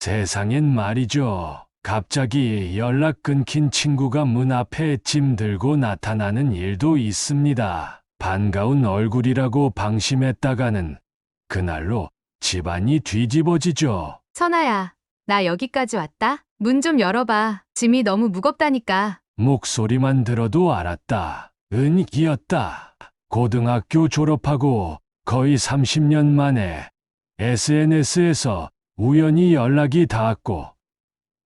세상엔 말이죠. 갑자기 연락 끊긴 친구가 문 앞에 짐 들고 나타나는 일도 있습니다. 반가운 얼굴이라고 방심했다가는 그날로 집안이 뒤집어지죠. 선아야, 나 여기까지 왔다. 문 좀 열어봐. 짐이 너무 무겁다니까. 목소리만 들어도 알았다. 은기였다. 고등학교 졸업하고 거의 30년 만에 SNS에서 우연히 연락이 닿았고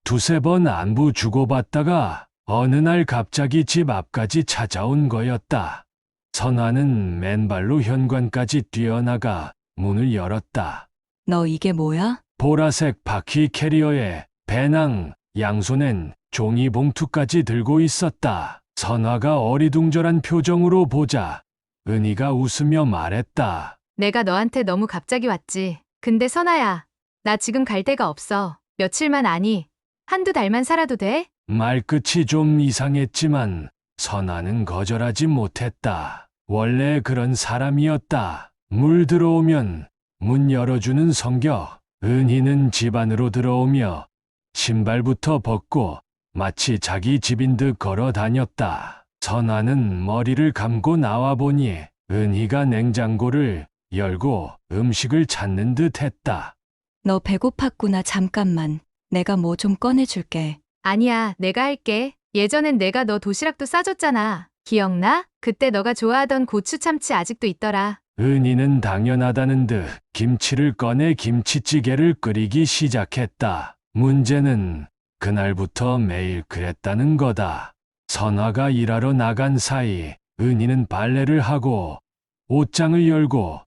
두세 번 안부 주고받다가 어느 날 갑자기 집 앞까지 찾아온 거였다. 선아는 맨발로 현관까지 뛰어나가 문을 열었다. 너 이게 뭐야? 보라색 바퀴 캐리어에 배낭, 양손엔 종이 봉투까지 들고 있었다. 선화가 어리둥절한 표정으로 보자 은희가 웃으며 말했다. 내가 너한테 너무 갑자기 왔지. 근데 선아야, 나 지금 갈 데가 없어. 며칠만 아니. 한두 달만 살아도 돼? 말끝이 좀 이상했지만 선아는 거절하지 못했다. 원래 그런 사람이었다. 물 들어오면 문 열어주는 성격. 은희는 집 안으로 들어오며 신발부터 벗고 마치 자기 집인 듯 걸어 다녔다. 선아는 머리를 감고 나와 보니 은희가 냉장고를 열고 음식을 찾는 듯 했다. 너 배고팠구나, 잠깐만. 내가 뭐 좀 꺼내줄게. 아니야, 내가 할게. 예전엔 내가 너 도시락도 싸줬잖아. 기억나? 그때 너가 좋아하던 고추 참치 아직도 있더라. 은희는 당연하다는 듯 김치를 꺼내 김치찌개를 끓이기 시작했다. 문제는 그날부터 매일 그랬다는 거다. 선화가 일하러 나간 사이 은희는 빨래를 하고 옷장을 열고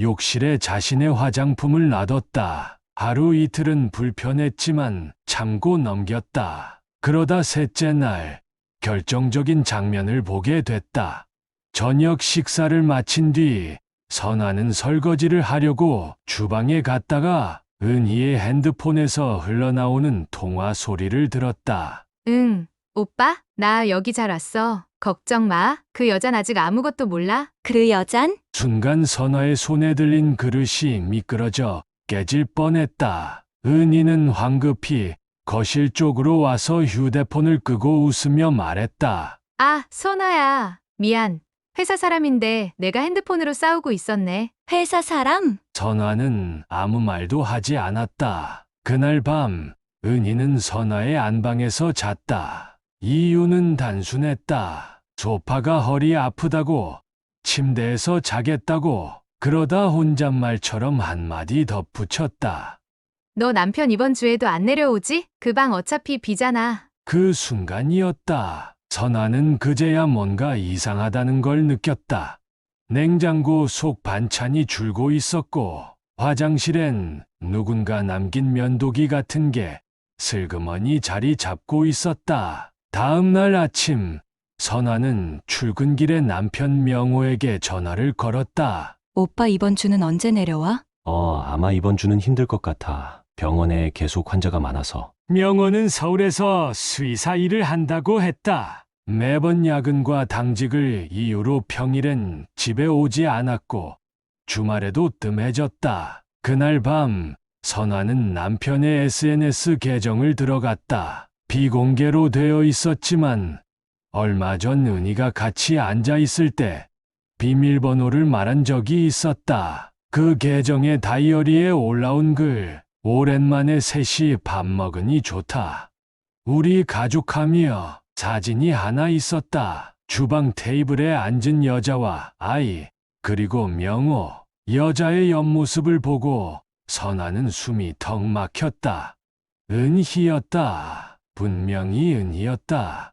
욕실에 자신의 화장품을 놔뒀다. 하루 이틀은 불편했지만 참고 넘겼다. 그러다 셋째 날 결정적인 장면을 보게 됐다. 저녁 식사를 마친 뒤 선아는 설거지를 하려고 주방에 갔다가 은희의 핸드폰에서 흘러나오는 통화 소리를 들었다. 응, 오빠, 나 여기 잘 왔어. 걱정 마. 그 여잔 아직 아무것도 몰라. 그 여잔? 순간 선아의 손에 들린 그릇이 미끄러져 깨질 뻔했다. 은희는 황급히 거실 쪽으로 와서 휴대폰을 끄고 웃으며 말했다. 아, 선아야. 미안. 회사 사람인데 내가 핸드폰으로 싸우고 있었네. 회사 사람? 선아는 아무 말도 하지 않았다. 그날 밤, 은희는 선아의 안방에서 잤다. 이유는 단순했다. 소파가 허리 아프다고, 침대에서 자겠다고, 그러다 혼잣말처럼 한마디 덧붙였다. 너 남편 이번 주에도 안 내려오지? 그 방 어차피 비잖아. 그 순간이었다. 선아는 그제야 뭔가 이상하다는 걸 느꼈다. 냉장고 속 반찬이 줄고 있었고, 화장실엔 누군가 남긴 면도기 같은 게 슬그머니 자리 잡고 있었다. 다음 날 아침, 선아는 출근길에 남편 명호에게 전화를 걸었다. 오빠 이번 주는 언제 내려와? 어, 아마 이번 주는 힘들 것 같아. 병원에 계속 환자가 많아서. 명호는 서울에서 수의사 일을 한다고 했다. 매번 야근과 당직을 이유로 평일엔 집에 오지 않았고 주말에도 뜸해졌다. 그날 밤 선아는 남편의 SNS 계정을 들어갔다. 비공개로 되어 있었지만 얼마 전 은희가 같이 앉아 있을 때 비밀번호를 말한 적이 있었다. 그 계정의 다이어리에 올라온 글 오랜만에 셋이 밥 먹으니 좋다. 우리 가족하며 사진이 하나 있었다. 주방 테이블에 앉은 여자와 아이, 그리고 명호. 여자의 옆모습을 보고 선아는 숨이 턱 막혔다. 은희였다. 분명히 은희였다.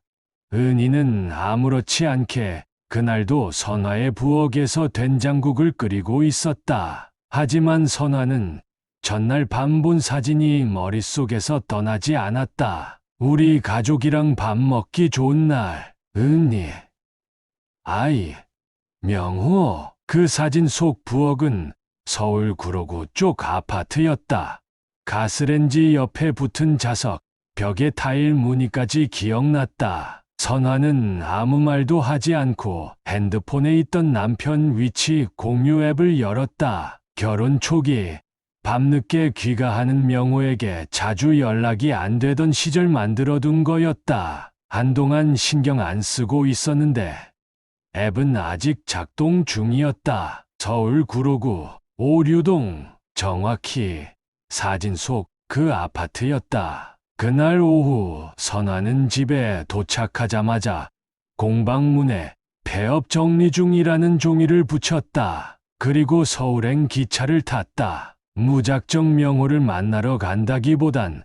은희는 아무렇지 않게 그날도 선화의 부엌에서 된장국을 끓이고 있었다. 하지만 선화는 전날 밤 본 사진이 머릿속에서 떠나지 않았다. 우리 가족이랑 밥 먹기 좋은 날, 은희, 아이, 명호. 그 사진 속 부엌은 서울 구로구 쪽 아파트였다. 가스렌지 옆에 붙은 자석, 벽에 타일 무늬까지 기억났다. 선화는 아무 말도 하지 않고 핸드폰에 있던 남편 위치 공유 앱을 열었다. 결혼 초기 밤늦게 귀가하는 명호에게 자주 연락이 안 되던 시절 만들어둔 거였다. 한동안 신경 안 쓰고 있었는데 앱은 아직 작동 중이었다. 서울 구로구 오류동 정확히 사진 속 그 아파트였다. 그날 오후 선아는 집에 도착하자마자 공방문에 폐업 정리 중이라는 종이를 붙였다. 그리고 서울행 기차를 탔다. 무작정 명호를 만나러 간다기보단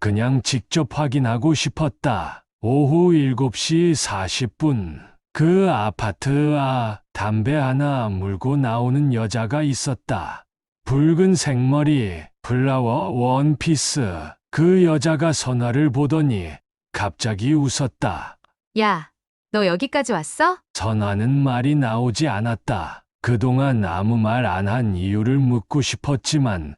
그냥 직접 확인하고 싶었다. 오후 7시 40분 그 아파트 아 담배 하나 물고 나오는 여자가 있었다. 붉은 생머리, 플라워 원피스. 그 여자가 선아를 보더니 갑자기 웃었다. 야, 너 여기까지 왔어? 선아는 말이 나오지 않았다. 그동안 아무 말 안 한 이유를 묻고 싶었지만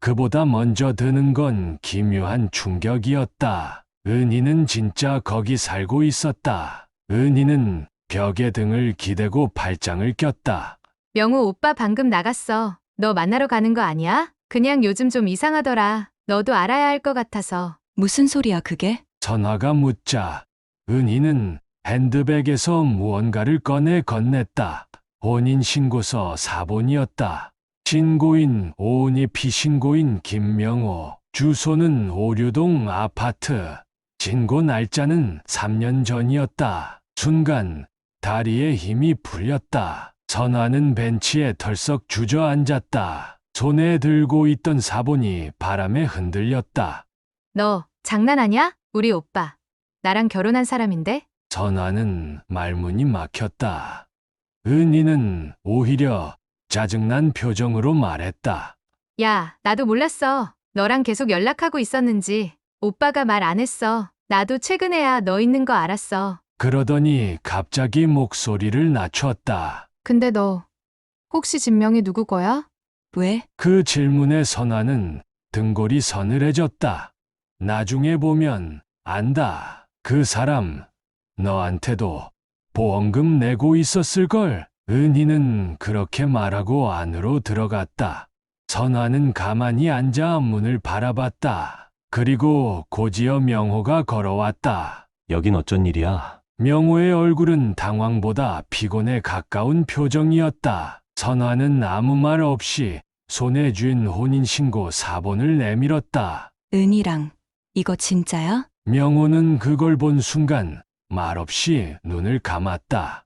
그보다 먼저 드는 건 기묘한 충격이었다. 은희는 진짜 거기 살고 있었다. 은희는 벽에 등을 기대고 발장을 꼈다. 명호 오빠 방금 나갔어. 너 만나러 가는 거 아니야? 그냥 요즘 좀 이상하더라. 너도 알아야 할 것 같아서. 무슨 소리야, 그게? 전화가 묻자 은희는 핸드백에서 무언가를 꺼내 건넸다. 혼인신고서 사본이었다. 신고인 오은희 피신고인 김명호 주소는 오류동 아파트 신고 날짜는 3년 전이었다. 순간 다리에 힘이 풀렸다. 선아는 벤치에 털썩 주저앉았다. 손에 들고 있던 사본이 바람에 흔들렸다. 너 장난하냐? 우리 오빠. 나랑 결혼한 사람인데? 전화는 말문이 막혔다. 은희는 오히려 짜증난 표정으로 말했다. 야, 나도 몰랐어. 너랑 계속 연락하고 있었는지. 오빠가 말 안 했어. 나도 최근에야 너 있는 거 알았어. 그러더니 갑자기 목소리를 낮췄다. 근데 너 혹시 진명이 누구 거야? 왜? 그 질문에 선아는 등골이 서늘해졌다. 나중에 보면 안다. 그 사람 너한테도 보험금 내고 있었을걸. 은희는 그렇게 말하고 안으로 들어갔다. 선아는 가만히 앉아 문을 바라봤다. 그리고 고지어 명호가 걸어왔다. 여긴 어쩐 일이야? 명호의 얼굴은 당황보다 피곤에 가까운 표정이었다. 선화는 아무 말 없이 손에 쥔 혼인신고 사본을 내밀었다. 은희랑. 이거 진짜야? 명호는 그걸 본 순간 말없이 눈을 감았다.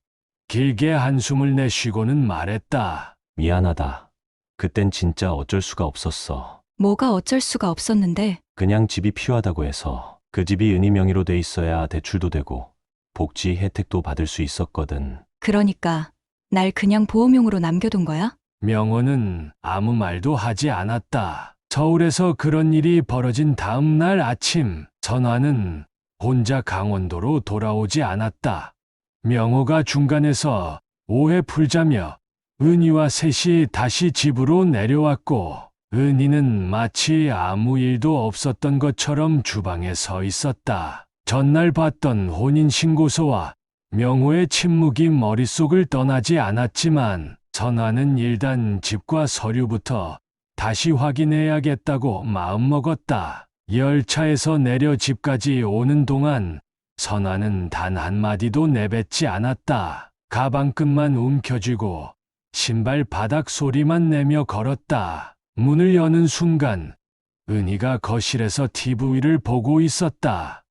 길게 한숨을 내쉬고는 말했다. 미안하다. 그땐 진짜 어쩔 수가 없었어. 뭐가 어쩔 수가 없었는데. 그냥 집이 필요하다고 해서 그 집이 은희 명의로 돼 있어야 대출도 되고 복지 혜택도 받을 수 있었거든. 그러니까 날 그냥 보험용으로 남겨둔 거야? 명호는 아무 말도 하지 않았다. 서울에서 그런 일이 벌어진 다음 날 아침, 전화는 혼자 강원도로 돌아오지 않았다. 명호가 중간에서 오해 풀자며 은희와 셋이 다시 집으로 내려왔고, 은희는 마치 아무 일도 없었던 것처럼 주방에 서 있었다. 전날 봤던 혼인신고서와 명호의 침묵이 머릿속을 떠나지 않았지만 전화는 일단 집과 서류부터 다시 확인해야겠다고 마음먹었다. 열차에서 내려 집까지 오는 동안 선아는 단 한마디도 내뱉지 않았다. 가방끈만 움켜쥐고 신발 바닥 소리만 내며 걸었다. 문을 여는 순간 은희가 거실에서 TV를 보고 있었다.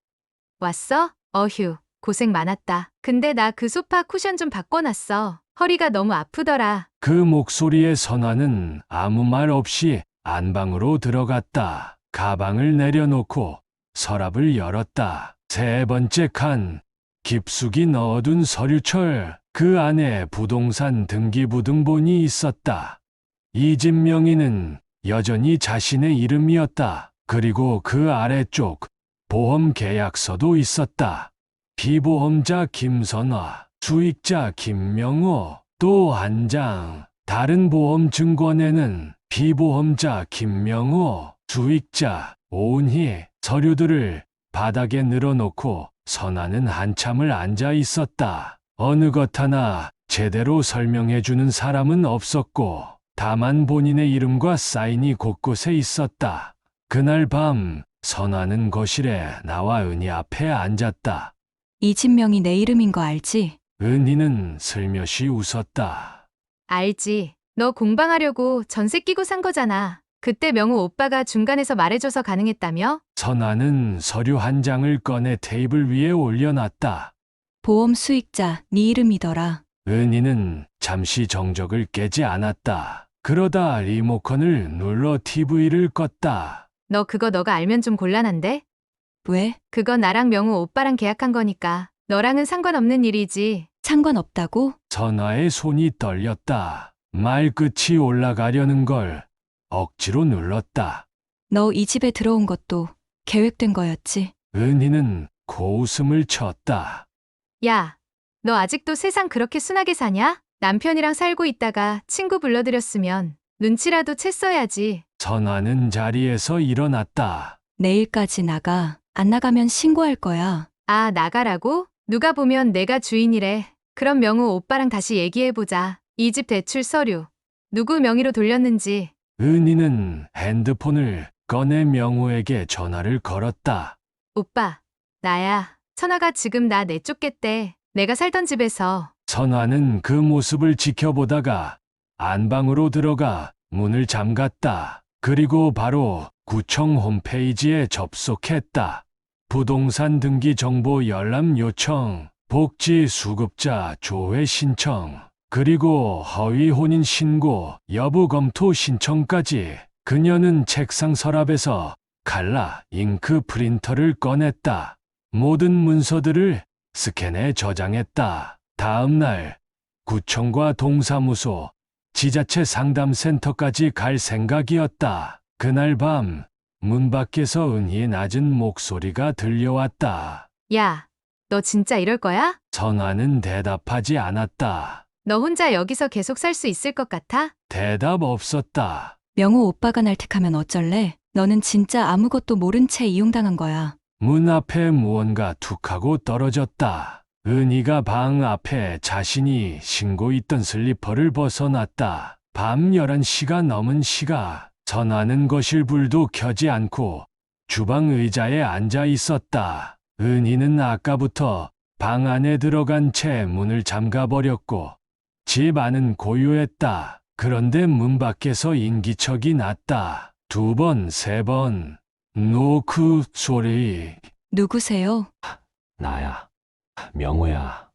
왔어? 어휴, 고생 많았다. 근데 나 그 소파 쿠션 좀 바꿔놨어. 허리가 너무 아프더라. 그 목소리에 선화는 아무 말 없이 안방으로 들어갔다. 가방을 내려놓고 서랍을 열었다. 세 번째 칸, 깊숙이 넣어둔 서류철. 그 안에 부동산 등기부등본이 있었다. 이집 명의는 여전히 자신의 이름이었다. 그리고 그 아래쪽 보험 계약서도 있었다. 피보험자 김선화, 수익자 김명호, 또 한 장. 다른 보험 증권에는 피보험자 김명호, 수익자 오은희 서류들을 바닥에 늘어놓고 선아는 한참을 앉아 있었다. 어느 것 하나 제대로 설명해주는 사람은 없었고 다만 본인의 이름과 사인이 곳곳에 있었다. 그날 밤 선아는 거실에 나와 은희 앞에 앉았다. 이집 명이 내 이름인 거 알지? 은희는 슬며시 웃었다. 알지. 너 공방하려고 전세 끼고 산 거잖아. 그때 명우 오빠가 중간에서 말해줘서 가능했다며? 선아는 서류 한 장을 꺼내 테이블 위에 올려놨다. 보험 수익자 네 이름이더라. 은희는 잠시 정적을 깨지 않았다. 그러다 리모컨을 눌러 TV를 껐다. 너 그거 너가 알면 좀 곤란한데? 왜? 그거 나랑 명우 오빠랑 계약한 거니까. 너랑은 상관없는 일이지. 상관없다고? 선아의 손이 떨렸다. 말끝이 올라가려는 걸 억지로 눌렀다. 너 이 집에 들어온 것도 계획된 거였지. 은희는 고웃음을 쳤다. 야, 너 아직도 세상 그렇게 순하게 사냐? 남편이랑 살고 있다가 친구 불러들였으면 눈치라도 챘어야지. 선아는 자리에서 일어났다. 내일까지 나가. 안 나가면 신고할 거야. 아, 나가라고? 누가 보면 내가 주인이래. 그럼 명우 오빠랑 다시 얘기해보자. 이 집 대출 서류. 누구 명의로 돌렸는지. 은희는 핸드폰을 꺼내 명우에게 전화를 걸었다. 오빠, 나야. 천하가 지금 나 내쫓겠대. 내가 살던 집에서. 선아는 그 모습을 지켜보다가 안방으로 들어가 문을 잠갔다. 그리고 바로 구청 홈페이지에 접속했다. 부동산 등기 정보 열람 요청, 복지 수급자 조회 신청, 그리고 허위 혼인 신고 여부 검토 신청까지 그녀는 책상 서랍에서 칼라 잉크 프린터를 꺼냈다. 모든 문서들을 스캔해 저장했다. 다음 날 구청과 동사무소, 지자체 상담센터까지 갈 생각이었다. 그날 밤 문 밖에서 은희의 낮은 목소리가 들려왔다. 야, 너 진짜 이럴 거야? 선아는 대답하지 않았다. 너 혼자 여기서 계속 살 수 있을 것 같아? 대답 없었다. 명호 오빠가 날 택하면 어쩔래? 너는 진짜 아무것도 모른 채 이용당한 거야. 문 앞에 무언가 툭 하고 떨어졌다. 은희가 방 앞에 자신이 신고 있던 슬리퍼를 벗어났다. 밤 11시가 넘은 시가 전하는 거실 불도 켜지 않고 주방 의자에 앉아 있었다. 은희는 아까부터 방 안에 들어간 채 문을 잠가 버렸고 집 안은 고요했다. 그런데 문 밖에서 인기척이 났다. 두 번, 세 번. 노크 소리. 누구세요? 나야. 명호야.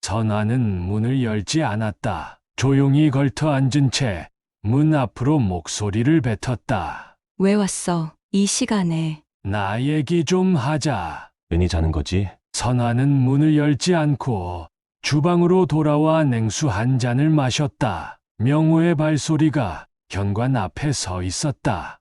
전화는 문을 열지 않았다. 조용히 걸터 앉은 채 문 앞으로 목소리를 뱉었다. 왜 왔어? 이 시간에. 나 얘기 좀 하자. 은희 자는 거지? 선화는 문을 열지 않고 주방으로 돌아와 냉수 한 잔을 마셨다. 명호의 발소리가 현관 앞에 서 있었다.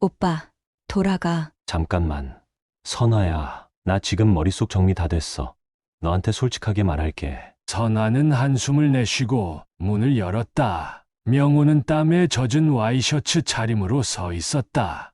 오빠, 돌아가. 잠깐만. 선아야. 나 지금 머릿속 정리 다 됐어. 너한테 솔직하게 말할게. 선아는 한숨을 내쉬고 문을 열었다. 명호는 땀에 젖은 와이셔츠 차림으로 서 있었다.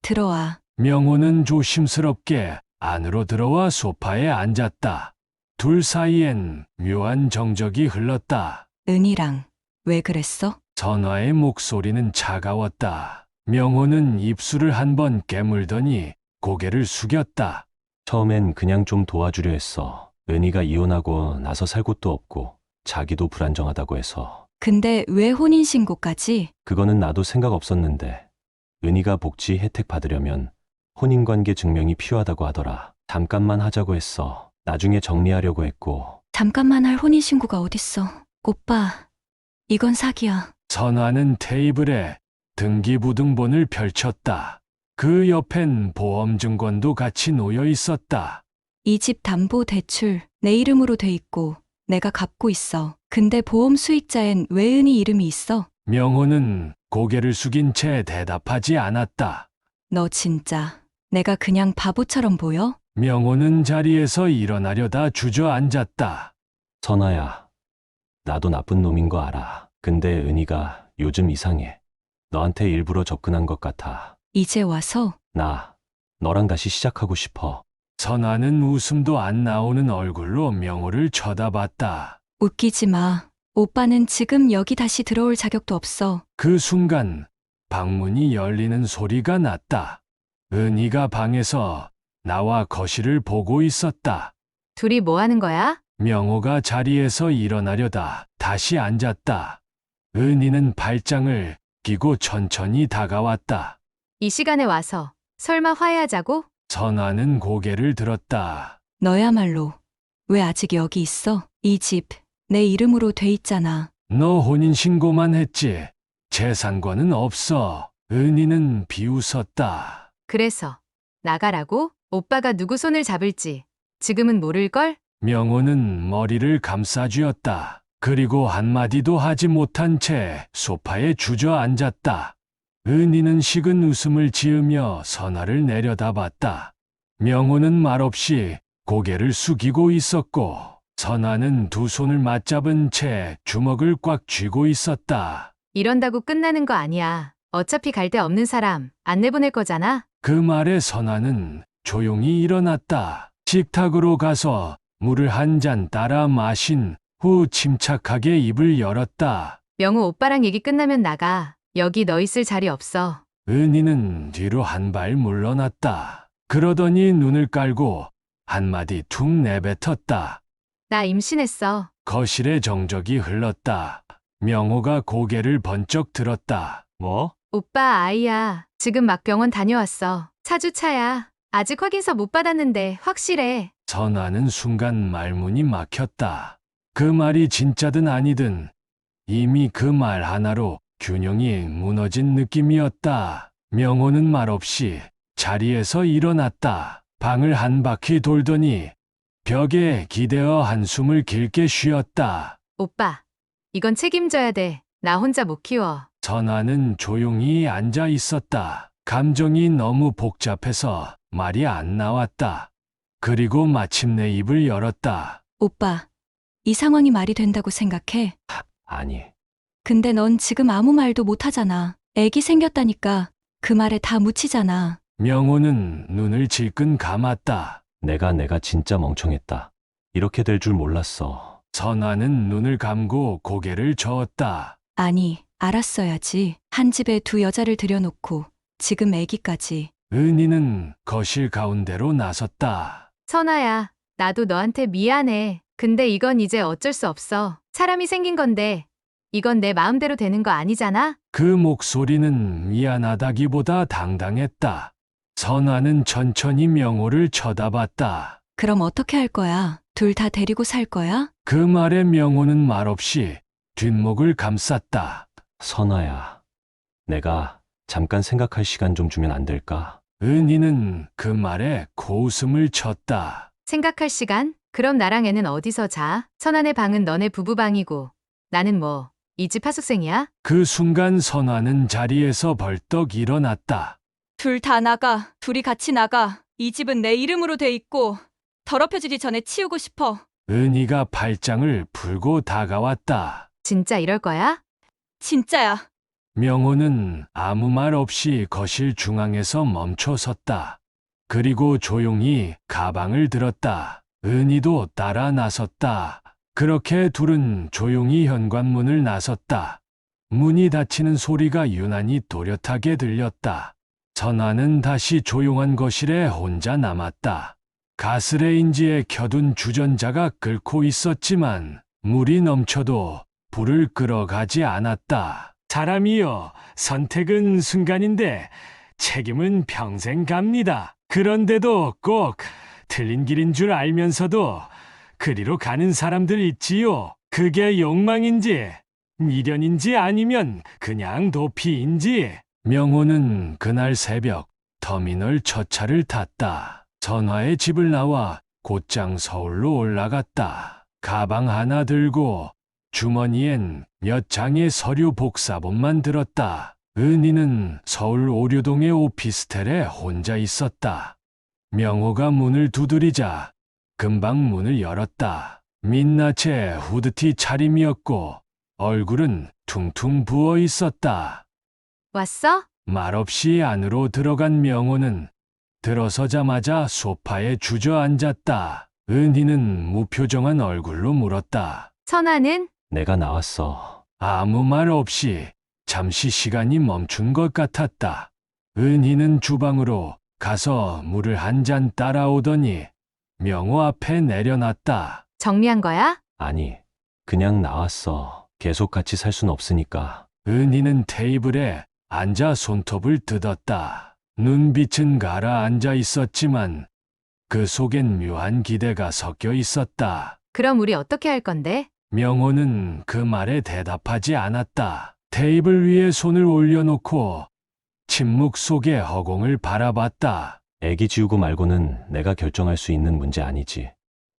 들어와. 명호는 조심스럽게 안으로 들어와 소파에 앉았다. 둘 사이엔 묘한 정적이 흘렀다. 은희랑. 왜 그랬어? 선화의 목소리는 차가웠다. 명호는 입술을 한 번 깨물더니 고개를 숙였다. 처음엔 그냥 좀 도와주려 했어. 은희가 이혼하고 나서 살 곳도 없고 자기도 불안정하다고 해서. 근데 왜 혼인신고까지? 그거는 나도 생각 없었는데. 은희가 복지 혜택 받으려면 혼인관계 증명이 필요하다고 하더라. 잠깐만 하자고 했어. 나중에 정리하려고 했고. 잠깐만 할 혼인신고가 어딨어. 오빠, 이건 사기야. 선화는 테이블에 등기부등본을 펼쳤다. 그 옆엔 보험증권도 같이 놓여 있었다. 이 집 담보 대출 내 이름으로 돼 있고 내가 갚고 있어. 근데 보험 수익자엔 왜 은희 이름이 있어? 명호는 고개를 숙인 채 대답하지 않았다. 너 진짜 내가 그냥 바보처럼 보여? 명호는 자리에서 일어나려다 주저앉았다. 선아야. 나도 나쁜 놈인 거 알아. 근데 은희가 요즘 이상해. 너한테 일부러 접근한 것 같아. 이제 와서 나 너랑 다시 시작하고 싶어. 선아는 웃음도 안 나오는 얼굴로 명호를 쳐다봤다. 웃기지 마. 오빠는 지금 여기 다시 들어올 자격도 없어. 그 순간 방문이 열리는 소리가 났다. 은희가 방에서 나와 거실을 보고 있었다. 둘이 뭐 하는 거야? 명호가 자리에서 일어나려다 다시 앉았다. 은희는 발장을 끼고 천천히 다가왔다. 이 시간에 와서 설마 화해하자고? 선아는 고개를 들었다. 너야말로 왜 아직 여기 있어? 이 집 내 이름으로 돼 있잖아. 너 혼인 신고만 했지. 재산권은 없어. 은희는 비웃었다. 그래서 나가라고? 오빠가 누구 손을 잡을지 지금은 모를걸? 명호는 머리를 감싸쥐었다. 그리고 한마디도 하지 못한 채 소파에 주저앉았다. 은희는 식은 웃음을 지으며 선아를 내려다봤다. 명호는 말없이 고개를 숙이고 있었고, 선아는 두 손을 맞잡은 채 주먹을 꽉 쥐고 있었다. 이런다고 끝나는 거 아니야. 어차피 갈 데 없는 사람 안 내보낼 거잖아. 그 말에 선아는 조용히 일어났다. 식탁으로 가서 물을 한 잔 따라 마신 후 침착하게 입을 열었다. 명우 오빠랑 얘기 끝나면 나가. 여기 너 있을 자리 없어. 은희는 뒤로 한 발 물러났다. 그러더니 눈을 깔고 한마디 툭 내뱉었다. 나 임신했어. 거실에 정적이 흘렀다. 명호가 고개를 번쩍 들었다. 뭐? 오빠 아이야. 지금 막 병원 다녀왔어. 차주차야. 아직 확인서 못 받았는데 확실해. 선아는 순간 말문이 막혔다. 그 말이 진짜든 아니든 이미 그 말 하나로 균형이 무너진 느낌이었다. 명호는 말없이 자리에서 일어났다. 방을 한 바퀴 돌더니 벽에 기대어 한숨을 길게 쉬었다. 오빠. 이건 책임져야 돼. 나 혼자 못 키워. 선아는 조용히 앉아 있었다. 감정이 너무 복잡해서 말이 안 나왔다. 그리고 마침내 입을 열었다. 오빠, 이 상황이 말이 된다고 생각해? 아니. 근데 넌 지금 아무 말도 못 하잖아. 애기 생겼다니까 그 말에 다 묻히잖아. 명호는 눈을 질끈 감았다. 내가 내가 진짜 멍청했다. 이렇게 될 줄 몰랐어. 선아는 눈을 감고 고개를 저었다. 아니, 알았어야지. 한 집에 두 여자를 들여놓고 지금 애기까지. 은희는 거실 가운데로 나섰다. 선아야. 나도 너한테 미안해. 근데 이건 이제 어쩔 수 없어. 사람이 생긴 건데. 이건 내 마음대로 되는 거 아니잖아? 그 목소리는 미안하다기보다 당당했다. 선아는 천천히 명호를 쳐다봤다. 그럼 어떻게 할 거야? 둘 다 데리고 살 거야? 그 말에 명호는 말없이 뒷목을 감쌌다. 선아야. 내가 잠깐 생각할 시간 좀 주면 안 될까? 은희는 그 말에 고웃음을 쳤다. 생각할 시간? 그럼 나랑 애는 어디서 자? 선아네 방은 너네 부부방이고. 나는 뭐, 이 집 하숙생이야? 그 순간 선아는 자리에서 벌떡 일어났다. 둘 다 나가. 둘이 같이 나가. 이 집은 내 이름으로 돼 있고 더럽혀지기 전에 치우고 싶어. 은희가 발장을 풀고 다가왔다. 진짜 이럴 거야? 진짜야. 명호는 아무 말 없이 거실 중앙에서 멈춰 섰다. 그리고 조용히 가방을 들었다. 은희도 따라 나섰다. 그렇게 둘은 조용히 현관문을 나섰다. 문이 닫히는 소리가 유난히 또렷하게 들렸다. 선아는 다시 조용한 거실에 혼자 남았다. 가스레인지에 켜둔 주전자가 끓고 있었지만 물이 넘쳐도 불을 끌어가지 않았다. 사람이여, 선택은 순간인데 책임은 평생 갑니다. 그런데도 꼭 틀린 길인 줄 알면서도 그리로 가는 사람들 있지요. 그게 욕망인지, 미련인지 아니면 그냥 도피인지. 명호는 그날 새벽 터미널 첫 차를 탔다. 전화의 집을 나와 곧장 서울로 올라갔다. 가방 하나 들고 주머니엔 몇 장의 서류 복사본만 들었다. 은희는 서울 오류동의 오피스텔에 혼자 있었다. 명호가 문을 두드리자 금방 문을 열었다. 민낯의 후드티 차림이었고 얼굴은 퉁퉁 부어 있었다. 왔어? 말없이 안으로 들어간 명호는 들어서자마자 소파에 주저앉았다. 은희는 무표정한 얼굴로 물었다. 선아는? 내가 나왔어. 아무 말 없이 잠시 시간이 멈춘 것 같았다. 은희는 주방으로 가서 물을 한 잔 따라오더니 명호 앞에 내려놨다. 정리한 거야? 아니, 그냥 나왔어. 계속 같이 살 순 없으니까. 은희는 테이블에 앉아 손톱을 뜯었다. 눈빛은 가라앉아 있었지만 그 속엔 묘한 기대가 섞여 있었다. 그럼 우리 어떻게 할 건데? 명호는 그 말에 대답하지 않았다. 테이블 위에 손을 올려놓고 침묵 속에 허공을 바라봤다. 애기 지우고 말고는 내가 결정할 수 있는 문제 아니지.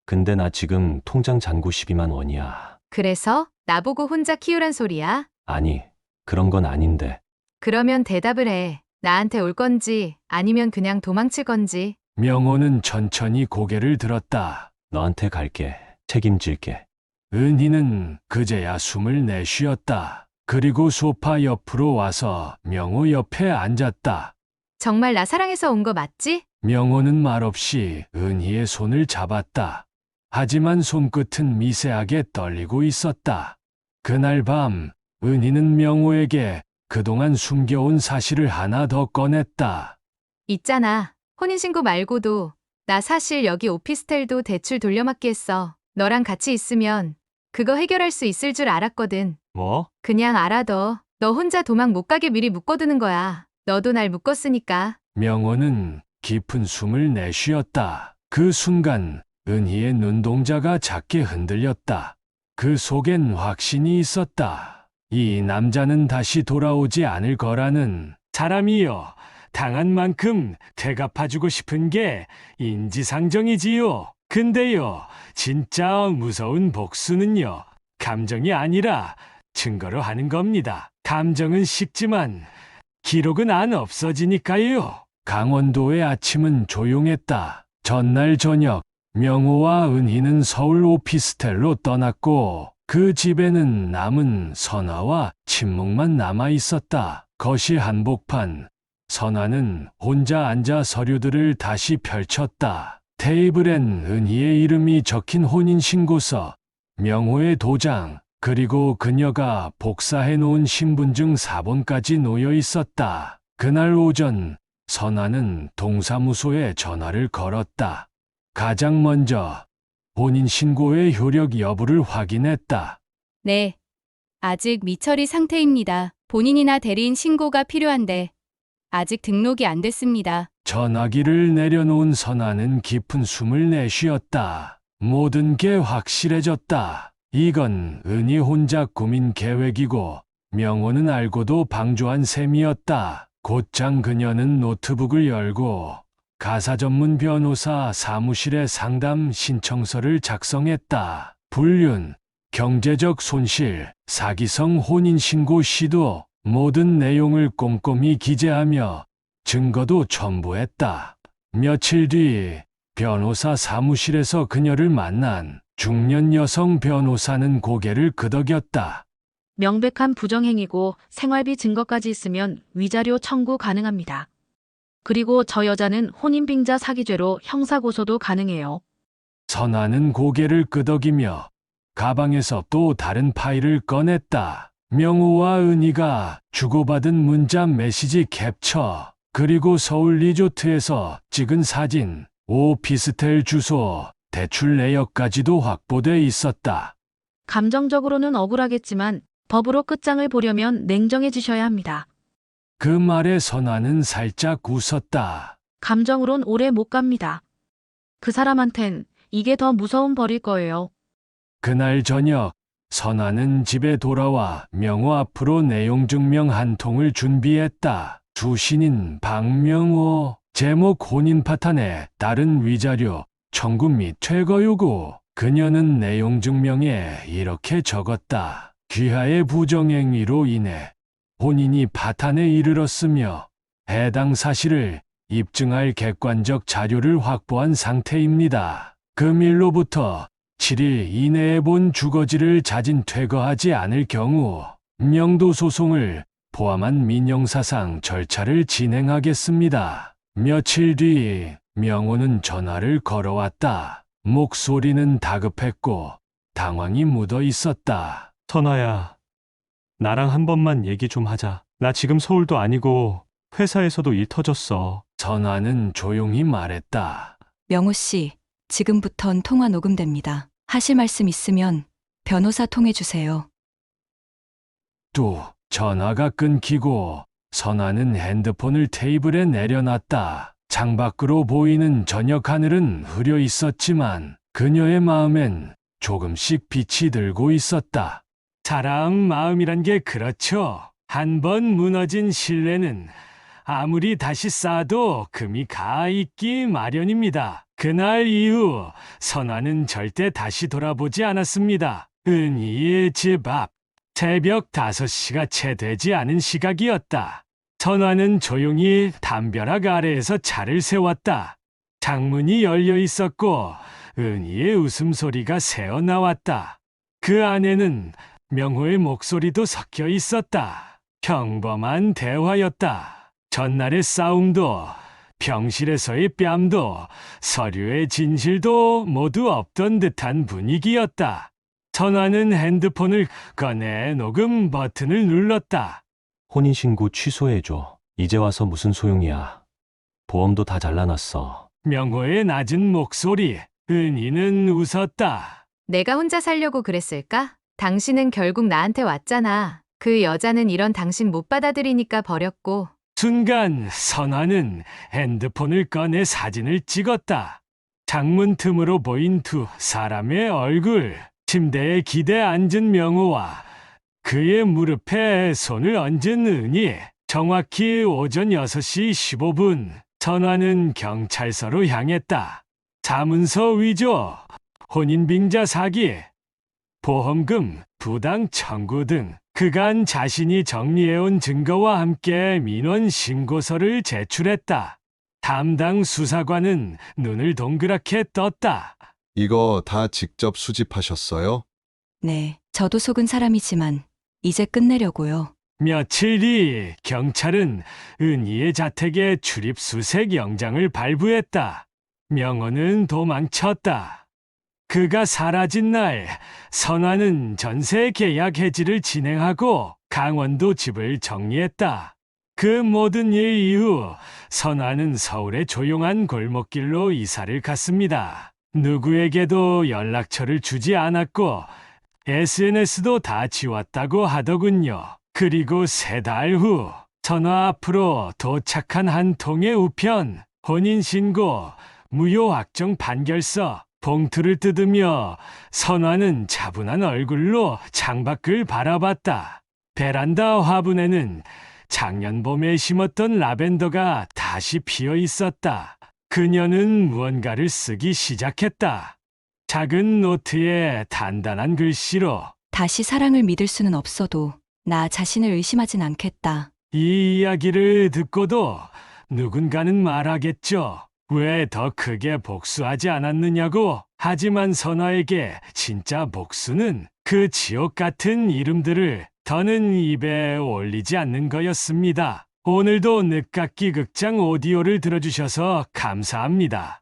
근데 나 지금 통장 잔고 12만 원이야. 그래서 나보고 혼자 키우란 소리야? 아니, 그런 건 아닌데. 그러면 대답을 해. 나한테 올 건지 아니면 그냥 도망칠 건지. 명호는 천천히 고개를 들었다. 너한테 갈게. 책임질게. 은희는 그제야 숨을 내쉬었다. 그리고 소파 옆으로 와서 명호 옆에 앉았다. 정말 나 사랑해서 온 거 맞지? 명호는 말없이 은희의 손을 잡았다. 하지만 손끝은 미세하게 떨리고 있었다. 그날 밤, 은희는 명호에게 그동안 숨겨온 사실을 하나 더 꺼냈다. 있잖아. 혼인신고 말고도 나 사실 여기 오피스텔도 대출 돌려막기 했어. 너랑 같이 있으면 그거 해결할 수 있을 줄 알았거든. 뭐? 그냥 알아둬. 너 혼자 도망 못 가게 미리 묶어두는 거야. 너도 날 묶었으니까. 명호는 깊은 숨을 내쉬었다. 그 순간 은희의 눈동자가 작게 흔들렸다. 그 속엔 확신이 있었다. 이 남자는 다시 돌아오지 않을 거라는 사람이요. 당한 만큼 되갚아주고 싶은 게 인지상정이지요. 근데요, 진짜 무서운 복수는요, 감정이 아니라 증거로 하는 겁니다. 감정은 식지만 기록은 안 없어지니까요. 강원도의 아침은 조용했다. 전날 저녁, 명호와 은희는 서울 오피스텔로 떠났고, 그 집에는 남은 선아와 침묵만 남아 있었다. 거실 한복판, 선아는 혼자 앉아 서류들을 다시 펼쳤다. 테이블엔 은희의 이름이 적힌 혼인신고서, 명호의 도장, 그리고 그녀가 복사해 놓은 신분증 4본까지 놓여 있었다. 그날 오전, 선아는 동사무소에 전화를 걸었다. 가장 먼저 본인 신고의 효력 여부를 확인했다. 네. 아직 미처리 상태입니다. 본인이나 대리인 신고가 필요한데 아직 등록이 안 됐습니다. 전화기를 내려놓은 선아는 깊은 숨을 내쉬었다. 모든 게 확실해졌다. 이건 은희 혼자 꾸민 계획이고 명호는 알고도 방조한 셈이었다. 곧장 그녀는 노트북을 열고 가사 전문 변호사 사무실에 상담 신청서를 작성했다. 불륜, 경제적 손실, 사기성 혼인신고 시도 모든 내용을 꼼꼼히 기재하며 증거도 첨부했다. 며칠 뒤 변호사 사무실에서 그녀를 만난 중년 여성 변호사는 고개를 끄덕였다. 명백한 부정행위고 생활비 증거까지 있으면 위자료 청구 가능합니다. 그리고 저 여자는 혼인빙자 사기죄로 형사고소도 가능해요. 선아는 고개를 끄덕이며 가방에서 또 다른 파일을 꺼냈다. 명호와 은희가 주고받은 문자 메시지 캡처, 그리고 서울 리조트에서 찍은 사진, 오피스텔 주소, 대출 내역까지도 확보돼 있었다. 감정적으로는 억울하겠지만 법으로 끝장을 보려면 냉정해지셔야 합니다. 그 말에 선아는 살짝 웃었다. 감정으론 오래 못 갑니다. 그 사람한텐 이게 더 무서운 벌일 거예요. 그날 저녁, 선아는 집에 돌아와 명호 앞으로 내용 증명 한 통을 준비했다. 주신인 박명호, 제목 혼인 파탄에 따른 위자료, 청구 및 퇴거 요구. 그녀는 내용 증명에 이렇게 적었다. 귀하의 부정행위로 인해 본인이 파탄에 이르렀으며 해당 사실을 입증할 객관적 자료를 확보한 상태입니다. 금일로부터 7일 이내에 본 주거지를 자진 퇴거하지 않을 경우 명도 소송을 포함한 민영사상 절차를 진행하겠습니다. 며칠 뒤 명호는 전화를 걸어왔다. 목소리는 다급했고 당황이 묻어 있었다. 선아야, 나랑 한 번만 얘기 좀 하자. 나 지금 서울도 아니고 회사에서도 일 터졌어. 선아는 조용히 말했다. 명호 씨, 지금부턴 통화 녹음됩니다. 하실 말씀 있으면 변호사 통해 주세요. 또 전화가 끊기고 선아는 핸드폰을 테이블에 내려놨다. 창밖으로 보이는 저녁 하늘은 흐려 있었지만 그녀의 마음엔 조금씩 빛이 들고 있었다. 사랑 마음이란 게 그렇죠. 한 번 무너진 신뢰는 아무리 다시 쌓아도 금이 가 있기 마련입니다. 그날 이후 선아는 절대 다시 돌아보지 않았습니다. 은희의 집 앞. 새벽 5시가 채 되지 않은 시각이었다. 선화는 조용히 담벼락 아래에서 차를 세웠다. 창문이 열려 있었고 은희의 웃음소리가 새어 나왔다. 그 안에는 명호의 목소리도 섞여 있었다. 평범한 대화였다. 전날의 싸움도 병실에서의 뺨도 서류의 진실도 모두 없던 듯한 분위기였다. 전화는 핸드폰을 꺼내 녹음 버튼을 눌렀다. 혼인신고 취소해줘. 이제 와서 무슨 소용이야. 보험도 다 잘라놨어. 명호의 낮은 목소리. 은희는 웃었다. 내가 혼자 살려고 그랬을까? 당신은 결국 나한테 왔잖아. 그 여자는 이런 당신 못 받아들이니까 버렸고. 순간 선화는 핸드폰을 꺼내 사진을 찍었다. 창문 틈으로 보인 두 사람의 얼굴. 침대에 기대 앉은 명호와 그의 무릎에 손을 얹은 은희. 정확히 오전 6시 15분. 선화는 경찰서로 향했다. 자문서 위조, 혼인빙자 사기, 보험금, 부당 청구 등 그간 자신이 정리해온 증거와 함께 민원 신고서를 제출했다. 담당 수사관은 눈을 동그랗게 떴다. 이거 다 직접 수집하셨어요? 네, 저도 속은 사람이지만 이제 끝내려고요. 며칠 뒤 경찰은 은희의 자택에 출입 수색 영장을 발부했다. 명호는 도망쳤다. 그가 사라진 날 선화는 전세 계약 해지를 진행하고 강원도 집을 정리했다. 그 모든 일 이후 선화는 서울의 조용한 골목길로 이사를 갔습니다. 누구에게도 연락처를 주지 않았고 SNS도 다 지웠다고 하더군요. 그리고 세 달 후 전화 앞으로 도착한 한 통의 우편, 혼인신고, 무효 확정 판결서, 봉투를 뜯으며 선화는 차분한 얼굴로 창밖을 바라봤다. 베란다 화분에는 작년 봄에 심었던 라벤더가 다시 피어 있었다. 그녀는 무언가를 쓰기 시작했다. 작은 노트에 단단한 글씨로 다시 사랑을 믿을 수는 없어도 나 자신을 의심하진 않겠다. 이 이야기를 듣고도 누군가는 말하겠죠. 왜 더 크게 복수하지 않았느냐고. 하지만 선화에게 진짜 복수는 그 지옥 같은 이름들을 더는 입에 올리지 않는 거였습니다. 오늘도 늦깎이 극장 오디오를 들어주셔서 감사합니다.